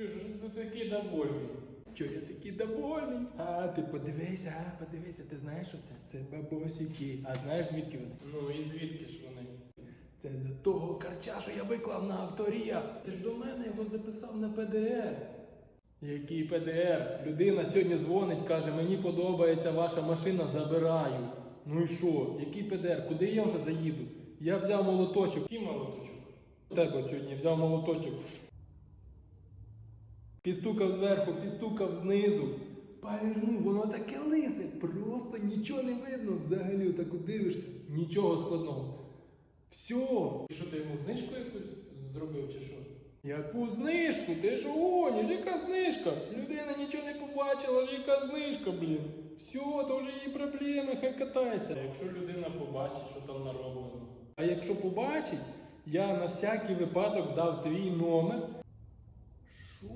Чуєш, що ти такий довольний? Чого я такий довольний? А, ти подивися, а, подивися, ти знаєш, що це? Це бабосики. А знаєш, звідки вони? Ну і звідки ж вони? Це за того карча, що я виклав на авторія. Ти ж до мене його записав на ПДР. Який ПДР? Людина сьогодні дзвонить, каже, мені подобається ваша машина, забираю. Ну і що? Який ПДР? Куди я вже заїду? Я взяв молоточок. Який молоточок? У тебе сьогодні взяв молоточок. Підстукав зверху, підстукав знизу. Повернув, воно таке лисе, просто нічого не видно взагалі, отак от дивишся. Нічого складного. Все. І що ти йому знижку якусь зробив чи що? Яку знижку? Ти ж гониш, яка знижка? Людина нічого не побачила, яка знижка, блін. Все, то вже її проблеми, хай катайся. А якщо людина побачить, що там нароблено? А якщо побачить, я на всякий випадок дав твій номер. Що?